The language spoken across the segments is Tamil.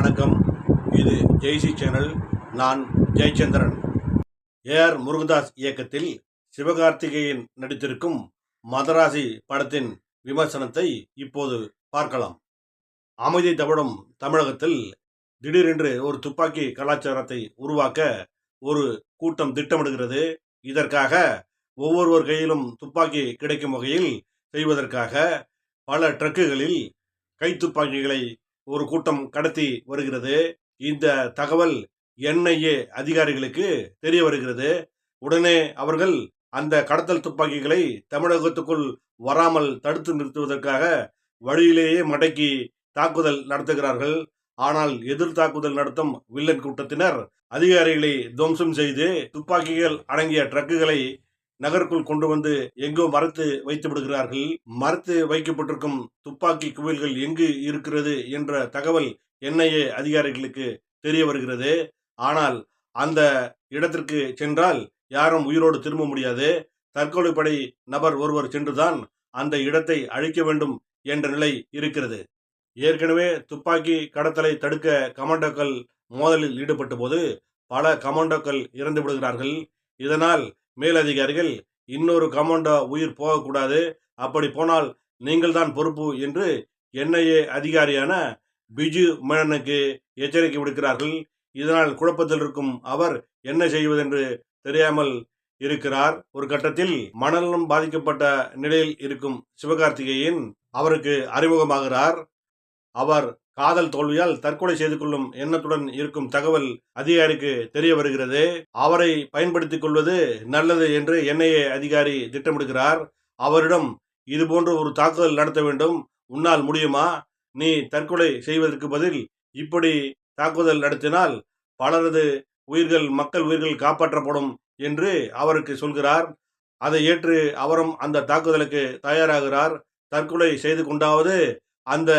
வணக்கம். இது ஜெய்சி சேனல் நான் ஜெயச்சந்திரன். ஏஆர் முருகதாஸ் இயக்கத்தில் சிவகார்த்திகேயன் நடித்திருக்கும் மதராசி படத்தின் விமர்சனத்தை இப்போது பார்க்கலாம். அமைதி தவிடும் தமிழகத்தில் திடீரென்று ஒரு துப்பாக்கி கலாச்சாரத்தை உருவாக்க ஒரு கூட்டம் திட்டமிடுகிறது. இதற்காக ஒவ்வொருவர் கையிலும் துப்பாக்கி கிடைக்கும் வகையில் செய்வதற்காக பல ட்ரக்குகளில் கைத்துப்பாக்கிகளை ஒரு கூட்டம் கடத்தி வருகிறது. இந்த தகவல் என்ஐஏ அதிகாரிகளுக்கு தெரிய வருகிறது. உடனே அவர்கள் அந்த கடத்தல் துப்பாக்கிகளை தமிழகத்துக்குள் வராமல் தடுத்து நிறுத்துவதற்காக வழியிலேயே மடக்கி தாக்குதல் நடத்துகிறார்கள். ஆனால் எதிர் தாக்குதல் நடத்தும் வில்லன் கூட்டத்தினர் அதிகாரிகளை துவம்சம் செய்து துப்பாக்கிகள் அடங்கிய ட்ரக்குகளை நகருக்குள் கொண்டு வந்து எங்கோ மறைத்து வைத்து விடுகிறார்கள் மறைத்து வைக்கப்பட்டிருக்கும் துப்பாக்கி குவியல்கள் எங்கு இருக்கிறது என்ற தகவல் என்ஐஏ அதிகாரிகளுக்கு தெரிய வருகிறது. ஆனால் அந்த இடத்திற்கு சென்றால் யாரும் உயிரோடு திரும்ப முடியாது. தற்கொலைப்படை நபர் ஒருவர் சென்றுதான் அந்த இடத்தை அழிக்க வேண்டும் என்ற நிலை இருக்கிறது. ஏற்கனவே துப்பாக்கி கடத்தலை தடுக்க கமாண்டோக்கள் மோதலில் ஈடுபட்ட போது பல கமாண்டோக்கள் இறந்து விடுகிறார்கள். இதனால் மேலதிகாரிகள் இன்னொரு கமாண்டோ உயிர் போகக்கூடாது. அப்படி போனால் நீங்கள் தான் பொறுப்பு என்று என்ஐஏ அதிகாரியான பிஜு மேனனுக்கு எச்சரிக்கை விடுக்கிறார்கள். இதனால் குழப்பத்தில் இருக்கும் அவர் என்ன செய்வதென்று தெரியாமல் இருக்கிறார். ஒரு கட்டத்தில் மணலும் பாதிக்கப்பட்ட நிலையில் இருக்கும் சிவகார்த்திகேயன் அவருக்கு அறிமுகமாகிறார். அவர் காதல் தோல்வியால் தற்கொலை செய்து கொள்ளும் எண்ணத்துடன் இருக்கும் தகவல் அதிகாரிக்கு தெரிய வருகிறது. அவரை பயன்படுத்திக் கொள்வது நல்லது என்று என்ஐஏ அதிகாரி திட்டமிடுகிறார். அவரிடம் இதுபோன்ற ஒரு தாக்குதல் நடத்த வேண்டும். உன்னால் முடியுமா? நீ தற்கொலை செய்வதற்கு பதில் இப்படி தாக்குதல் நடத்தினால் பலரது உயிர்கள் மக்கள் உயிர்கள் காப்பாற்றப்படும் என்று அவருக்கு சொல்கிறார். அதை ஏற்று அவரும் அந்த தாக்குதலுக்கு தயாராகிறார். தற்கொலை செய்து கொண்டாவது அந்த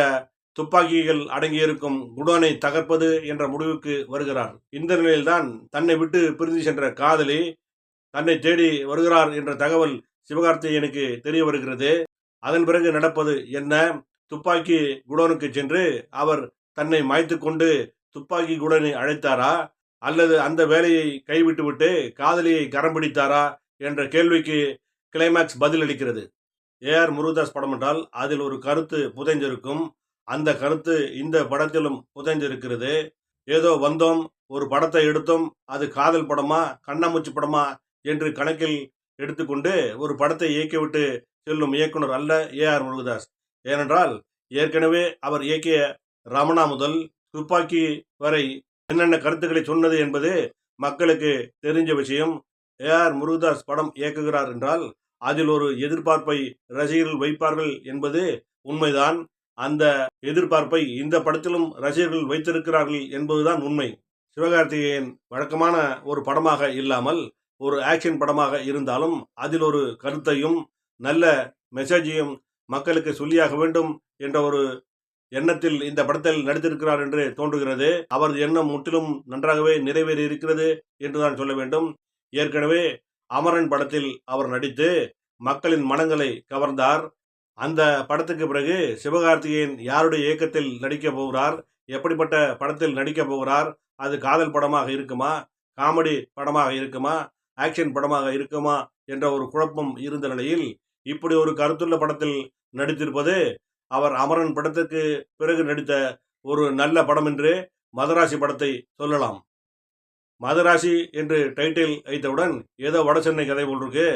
துப்பாக்கிகள் அடங்கியிருக்கும் குடோனை தகர்ப்பது என்ற முடிவுக்கு வருகிறார். இந்த நிலையில்தான் தன்னை விட்டு பிரிந்து சென்ற காதலி தன்னை தேடி வருகிறார் என்ற தகவல் சிவகார்த்திகேயனுக்கு தெரிய வருகிறது. அதன் பிறகு நடப்பது என்ன? துப்பாக்கி குடோனுக்கு சென்று அவர் தன்னை மாய்த்து கொண்டு துப்பாக்கி குடோனை அழைத்தாரா? அல்லது அந்த வேலையை கைவிட்டுவிட்டு காதலியை கரம் பிடித்தாரா? என்ற கேள்விக்கு கிளைமேக்ஸ் பதில் அளிக்கிறது ஏஆர் முருகதாஸ் படம் என்றால் அதில் ஒரு கருத்து புதைஞ்சிருக்கும் அந்த கருத்து இந்த படத்திலும் புதைந்திருக்கிறது. ஏதோ வந்தோம் ஒரு படத்தை எடுத்தோம் அது காதல் படமா கண்ணாமூச்சி படமா என்று கணக்கில் எடுத்துக்கொண்டு ஒரு படத்தை இயக்கிவிட்டு செல்லும் இயக்குனர் அல்ல ஏஆர் முருகதாஸ். ஏனென்றால் ஏற்கனவே அவர் இயக்கிய ரமணா முதல் துப்பாக்கி வரை என்னென்ன கருத்துக்களை சொன்னது என்பது மக்களுக்கு தெரிஞ்ச விஷயம். ஏஆர் முருகதாஸ் படம் இயக்குகிறார் என்றால் அதில் ஒரு எதிர்பார்ப்பை ரசிகர்கள் வைப்பார்கள் என்பது உண்மைதான். அந்த எதிர்பார்ப்பை இந்த படத்திலும் ரசிகர்கள் வைத்திருக்கிறார்கள் என்பதுதான் உண்மை. சிவகார்த்திகேயன் வழக்கமான ஒரு படமாக இல்லாமல் ஒரு ஆக்ஷன் படமாக இருந்தாலும் அதில் ஒரு கருத்தையும் நல்ல மெசேஜையும் மக்களுக்கு சொல்லியாக வேண்டும் என்ற ஒரு எண்ணத்தில் இந்த படத்தில் நடித்திருக்கிறார் என்று தோன்றுகிறது. அவரது எண்ணம் முற்றிலும் நன்றாகவே நிறைவேறி இருக்கிறது என்றுதான் சொல்ல வேண்டும். ஏற்கனவே அமரன் படத்தில் அவர் நடித்து மக்களின் மனங்களை கவர்ந்தார். அந்த படத்துக்கு பிறகு சிவகார்த்திகேயன் யாருடைய இயக்கத்தில் நடிக்க போகிறார்? எப்படிப்பட்ட படத்தில் நடிக்க போகிறார்? அது காதல் படமாக இருக்குமா? காமெடி படமாக இருக்குமா? ஆக்ஷன் படமாக இருக்குமா? என்ற ஒரு குழப்பம் இருந்த நிலையில் இப்படி ஒரு கருத்துள்ள படத்தில் நடித்திருப்பது அவர் அமரன் படத்துக்கு பிறகு நடித்த ஒரு நல்ல படம் என்று மதராசி படத்தை சொல்லலாம். மதராசி என்று டைட்டில் வைத்தவுடன் ஏதோ வடசென்னை கதை போல் இருக்கு.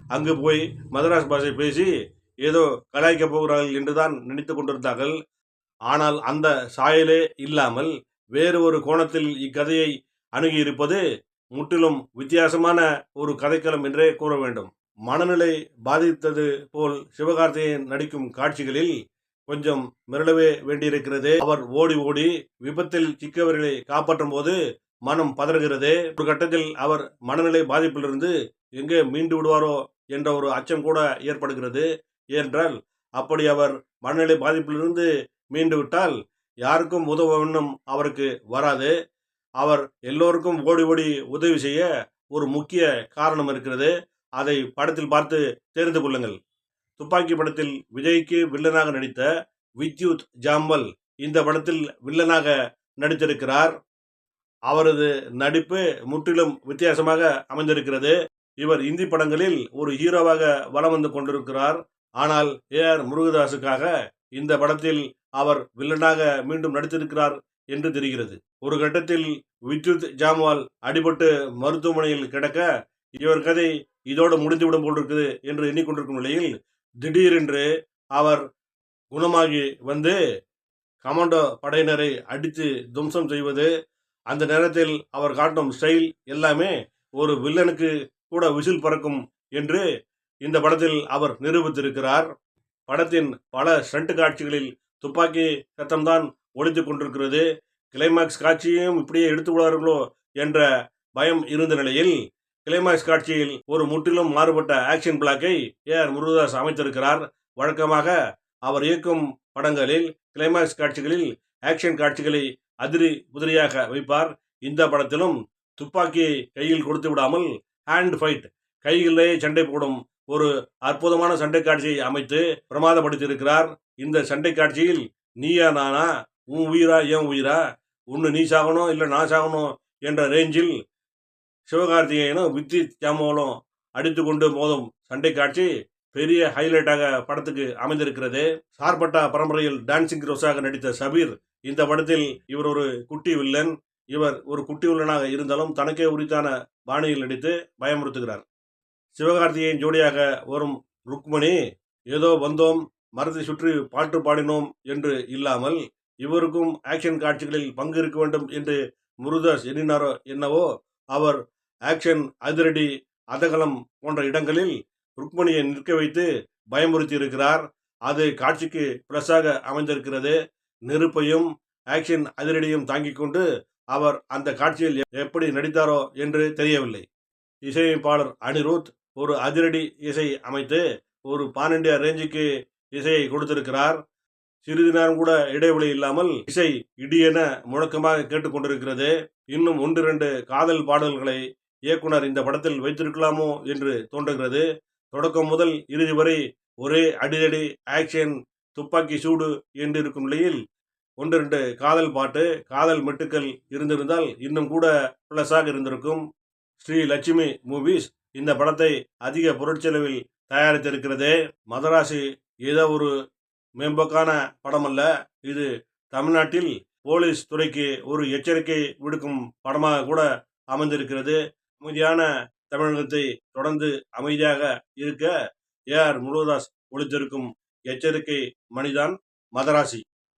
அங்கு போய் மதராஸ் பாஷை பேசி ஏதோ கலாய்க்க போகிறார்கள் என்றுதான் நினைத்து கொண்டிருந்தார்கள். ஆனால் அந்த சாயலே இல்லாமல் வேறு ஒரு கோணத்தில் இக்கதையை அணுகியிருப்பது முற்றிலும் வித்தியாசமான ஒரு கதைக்களம் என்றே கூற வேண்டும். மனநிலை பாதித்தது போல் சிவகார்த்திகேயன் நடிக்கும் காட்சிகளில் கொஞ்சம் மிரளவே வேண்டியிருக்கிறது. அவர் ஓடி ஓடி விபத்தில் சிக்கவர்களை காப்பாற்றும் போது மனம் பதறுகிறது. ஒரு கட்டத்தில் அவர் மனநிலை பாதிப்பிலிருந்து எங்கே மீண்டு விடுவாரோ என்ற ஒரு அச்சம் கூட ஏற்படுகிறது. ஏனென்றால் அப்படி அவர் மனநிலை பாதிப்பிலிருந்து மீண்டு விட்டால் யாருக்கும் உதவ வேண்டும் அவருக்கு வராது. அவர் எல்லோருக்கும் ஓடி ஓடி உதவி செய்ய ஒரு முக்கிய காரணம் இருக்கிறது. அதை படத்தில் பார்த்து தெரிந்து கொள்ளுங்கள். துப்பாக்கி படத்தில் விஜய்க்கு வில்லனாக நடித்த வித்யுத் ஜாம்பல் இந்த படத்தில் வில்லனாக நடித்திருக்கிறார். அவரது நடிப்பு முற்றிலும் வித்தியாசமாக அமைந்திருக்கிறது. இவர் இந்தி படங்களில் ஒரு ஹீரோவாக வலம் வந்து கொண்டிருக்கிறார். ஆனால் ஏ ஆர் முருகதாஸுக்காக இந்த படத்தில் அவர் வில்லனாக மீண்டும் நடித்திருக்கிறார் என்று தெரிகிறது. ஒரு கட்டத்தில் வித்யுத் ஜாம்வால் அடிபட்டு மருத்துவமனையில் கிடக்க இவர் கதை இதோடு முடிந்துவிடும் போல் இருக்குது என்று எண்ணிக்கொண்டிருக்கும் நிலையில் திடீரென்று அவர் குணமாகி வந்து கமாண்டோ படையினரை அடித்து துவம்சம் செய்வது அந்த நேரத்தில் அவர் காட்டும் ஸ்டைல் எல்லாமே ஒரு வில்லனுக்கு கூட விசில் பறக்கும் என்று இந்த படத்தில் அவர் நிரூபித்திருக்கிறார். படத்தின் பல ஸ்டண்ட் காட்சிகளில் துப்பாக்கி சத்தம்தான் ஒழித்து கொண்டிருக்கிறது. கிளைமாக்ஸ் காட்சியையும் இப்படியே எடுத்து விடுவார்களோ என்ற பயம் இருந்த நிலையில் கிளைமாக்ஸ் காட்சியில் ஒரு முற்றிலும் மாறுபட்ட ஆக்ஷன் பிளாக்கை ஏ ஆர் முருகதாஸ் அமைத்திருக்கிறார். வழக்கமாக அவர் இயக்கும் படங்களில் கிளைமாக்ஸ் காட்சிகளில் ஆக்ஷன் காட்சிகளை அதிரி உதிரியாக வைப்பார். இந்த படத்திலும் துப்பாக்கியை கையில் கொடுத்து விடாமல் ஹேண்ட் ஃபைட் கைகளிலேயே சண்டை போடும் ஒரு அற்புதமான சண்டை காட்சியை அமைத்து பிரமாதப்படுத்தியிருக்கிறார். இந்த சண்டை காட்சியில் நீயா நானா உன் உயிரா என் உயிரா ஒன்று நீ சாகணும் இல்லை நான் சாகணும் என்ற ரேஞ்சில் சிவகார்த்திகேயனும் வித்தி ஜாமோலும் அடித்து கொண்டு போதும் சண்டை காட்சி பெரிய ஹைலைட்டாக படத்துக்கு அமைந்திருக்கிறது. சார்பட்டா பரம்பரையில் டான்சிங் ரோஸாக நடித்த சபீர் இந்த படத்தில் இவர் ஒரு குட்டி வில்லன். இவர் ஒரு குட்டி வில்லனாக இருந்தாலும் தனக்கே உரித்தான பாணியில் நடித்து பயமுறுத்துகிறார். சிவகார்த்திகேயன் ஜோடியாக வரும் ருக்மணி ஏதோ வந்தோம் மரத்தை சுற்றி பாட்டு பாடினோம் என்று இல்லாமல் இவருக்கும் ஆக்ஷன் காட்சிகளில் பங்கு இருக்க வேண்டும் என்று முருதாஸ் எண்ணினாரோ என்னவோ அவர் ஆக்ஷன் அதிரடி அதகலம் போன்ற இடங்களில் ருக்மணியை நிற்க வைத்து பயமுறுத்தி இருக்கிறார் அது காட்சிக்கு பிளஸாக அமைந்திருக்கிறது. நெருப்பையும் ஆக்ஷன் அதிரடியும் தாங்கிக் கொண்டு அவர் அந்த காட்சியில் எப்படி நடித்தாரோ என்று தெரியவில்லை. இசையமைப்பாளர் அனிருத் ஒரு அதிரடி இசை அமைத்து ஒரு பான் இண்டியா ரேஞ்சுக்கு இசையை கொடுத்திருக்கிறார். சிறிது நேரம் கூட இடைவெளி இல்லாமல் இசை இடியென முழக்கமாக கேட்டுக்கொண்டிருக்கிறது. இன்னும் ஒன்று இரண்டு காதல் பாடல்களை இயக்குனர் இந்த படத்தில் வைத்திருக்கலாமோ என்று தோன்றுகிறது. தொடக்கம் முதல் இறுதி வரை ஒரே அடிதடி ஆக்ஷன் துப்பாக்கி சூடு என்று இருக்கும் நிலையில் ஒன்று ரெண்டு காதல் பாட்டு காதல் மெட்டுக்கள் இருந்திருந்தால் இன்னும் கூட பிளஸாக இருந்திருக்கும். ஸ்ரீ லட்சுமி மூவிஸ் இந்த படத்தை அதிக பொருட்செலவில் தயாரித்திருக்கிறது? மதராசி ஏதோ ஒரு மேம்போக்கான படம் அல்ல இது தமிழ்நாட்டில் போலீஸ் துறைக்கு ஒரு எச்சரிக்கை விடுக்கும் படமாக கூட அமைந்திருக்கிறது. அமைதியான தமிழகத்தை தொடர்ந்து அமைதியாக இருக்க ஏ ஆர் முருகதாஸ் ஒழித்திருக்கும் எச்சரிக்கை மணிதான் மதராசி.